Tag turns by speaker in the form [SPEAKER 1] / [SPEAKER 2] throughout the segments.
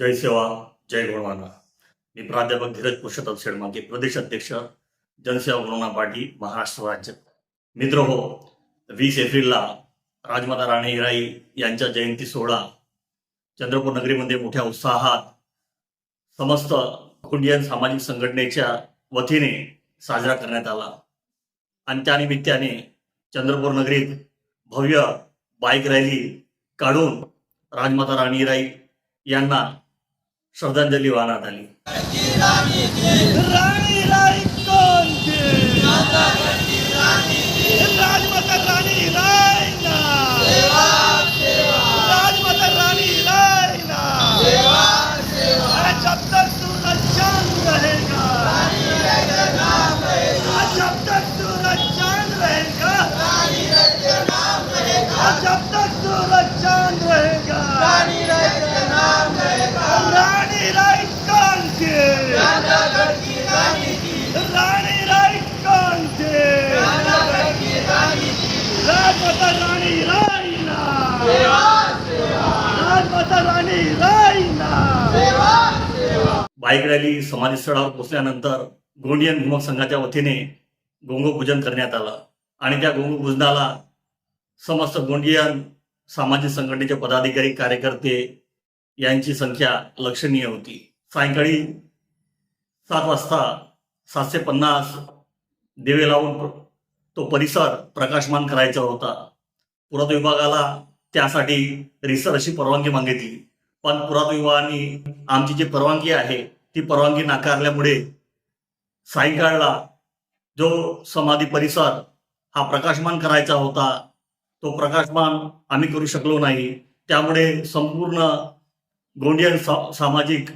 [SPEAKER 1] जय सेवा जय गुणवाना. मी प्राध्यापक धीरज पुरुषोत्तम शेडमाके प्रदेश अध्यक्ष जनसेवा गुणवाना पार्टी महाराष्ट्र राज्य. मित्र हो वीस एप्रिलला राजमाता राणी हिराई यांच्या जयंती सोहळा चंद्रपूर नगरीमध्ये मोठ्या उत्साहात समस्त कुंडियन सामाजिक संघटनेच्या वतीने साजरा करण्यात आला. आणि त्यानिमित्ताने चंद्रपूर नगरीत भव्य बाईक रॅली काढून राजमाता राणी हिराई यांना श्रद्धांजली वाहण्यात आली. बाईक रॅली समाधीस्थळावर पोहोचल्यानंतर गोंडियन भूमक संघाच्या वतीने गोंगपूजन करण्यात आलं. आणि त्या गोंगपूजनाला समस्त गोंडियन सामाजिक संघटनेचे पदाधिकारी कार्यकर्ते यांची संख्या लक्षणीय होती. सायंकाळी सात वाजता सातशे पन्नास दिवे लावून तो परिसर प्रकाशमान करायचा होता. पुरात विभागाला त्यासाठी रिसर अशी परवानगी मागितली. पण पुरात विभागाने आमची जी परवानगी आहे ती परवानगी नाकारल्यामुळे सायंकाळला जो समाधी परिसर हा प्रकाशमान करायचा होता तो प्रकाशमान आम्ही करू शकलो नाही. त्यामुळे संपूर्ण गोंडियन सा- सामाजिक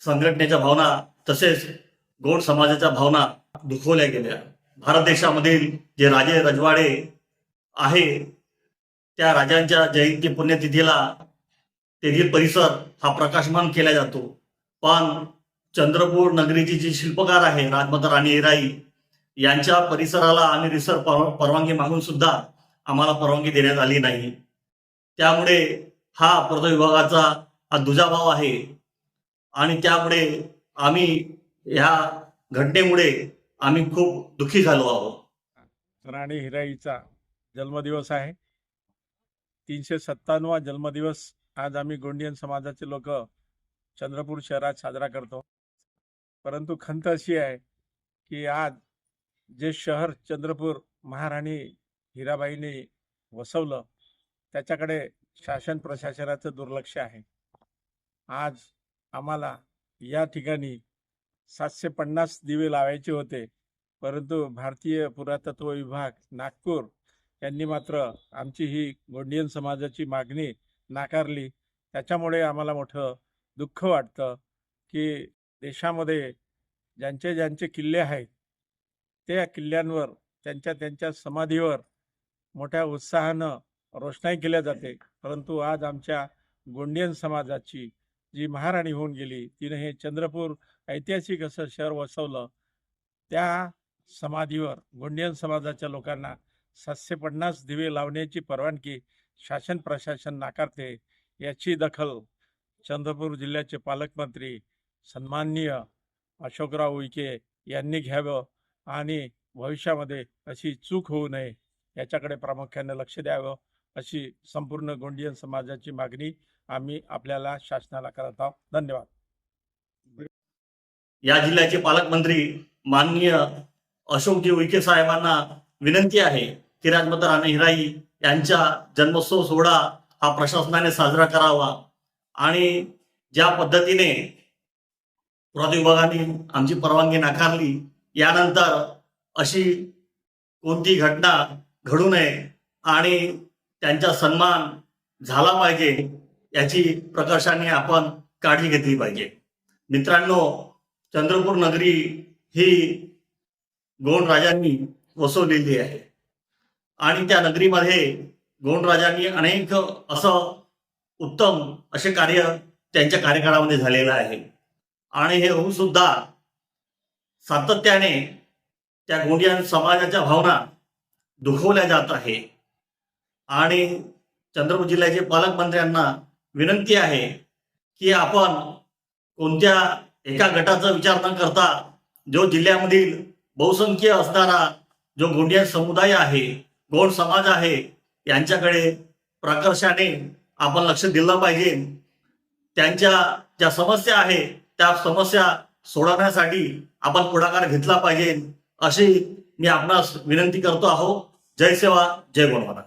[SPEAKER 1] संघटनेच्या भावना तसेच गोंड समाजाच्या भावना दुखवल्या गेल्या. भारत देशामधील जे राजे रजवाडे आहे त्या राजांच्या जयंती पुण्यतिथीला तेथील परिसर हा प्रकाशमान केला जातो. पण चंद्रपूर नगरीची जी शिल्पकार आहे राजमाता राणी हिराई यांच्या परिसराला आम्ही रिसर पर- परवानगी मागून सुद्धा आम्हाला परवानगी देण्यात आली नाही. त्यामुळे हा पुरातत्व विभागाचा हा दुजाभाव आहे. आणि त्यामुळे आम्ही ह्या घटनेमुळे आम्ही खूप दुःखी झालो आहोत.
[SPEAKER 2] राणी हिराईचा जन्मदिवस आहे. तीनशे सत्तावन्नवा जन्मदिवस आज आम्ही गोंडियन समाजाचे लोक चंद्रपूर शहरात साजरा करतो. परंतु खंत अशी आहे की आज जे शहर चंद्रपूर महाराणी हिराबाईने वसवलं त्याच्याकडे शासन प्रशासनाचं दुर्लक्ष आहे. आज आम्हाला या ठिकाणी सातशे पन्नास दिवे लावायचे होते परंतु भारतीय पुरातत्व विभाग नागपूर यांनी मात्र आमची ही गोंडियन समाजाची मागणी नाकारली. त्याच्यामुळे आम्हाला मोठं दुःख वाटतं की देशामध्ये ज्यांचे ज्यांचे किल्ले आहेत त्या किल्ल्यांवर त्यांच्या त्यांच्या समाधीवर मोठ्या उत्साहानं रोषणाई केल्या जाते. परंतु आज आमच्या गोंडियन समाजाची जी महाराणी होऊन गेली तिने हे चंद्रपूर ऐतिहासिक असं शहर वसवलं त्या समाधीवर गोंडियन समाजाच्या लोकांना सातशे पन्नास दिवे लावण्याची परवानगी शासन प्रशासन नाकारते याची दखल चंद्रपूर जिल्ह्याचे पालकमंत्री सन्माननीय अशोकराव उईके यांनी घ्यावं आणि भविष्यामध्ये अशी चूक होऊ नये याच्याकडे प्रामुख्याने लक्ष द्यावं अशी संपूर्ण गोंडियन समाजाची मागणी आम्ही आपल्याला शासनाला करत आहोत. धन्यवाद.
[SPEAKER 1] या जिल्ह्याचे पालकमंत्री माननीय अशोकजी उईके साहेबांना विनंती आहे की राजमत राणे हिराई यांच्या जन्मोत्सव सोहळा हा प्रशासनाने साजरा करावा. आणि ज्या पद्धतीने पुरातत्व विभागाने आमची परवानगी नाकारली यानंतर अशी कोणती घटना घडू नये आणि त्यांचा सन्मान झाला पाहिजे याची प्रकर्षाने आपण काळजी घेतली पाहिजे. मित्रांनो चंद्रपूर नगरी ही गोंड राजांनी वसवलेली आहे. आणि त्या नगरीमध्ये गोंड राजांनी अनेक असं उत्तम असे कार्य त्यांच्या कार्यकाळामध्ये झालेलं आहे. आणि हे होऊन सुद्धा सातत्याने त्या गोंडियन समाजाच्या भावना दुखवल्या जात आहे. आणि चंद्रपूर जिल्ह्याचे पालकमंत्र्यांना विनंती आहे की आपण कोणत्या एका गटाचा विचार न करता जो जिल्ह्यामधील बहुसंख्य असणारा जो गोंडियन समुदाय आहे गोंड समाज आहे यांच्याकडे प्रकर्षाने आपण लक्ष दिलं पाहिजे. त्यांच्या ज्या समस्या आहे त्या समस्या सोडवण्यासाठी आपण पुढाकार घेतला पाहिजे. अशी मी आपणास विनंती करतो आहो जय सेवा जय गुणवाना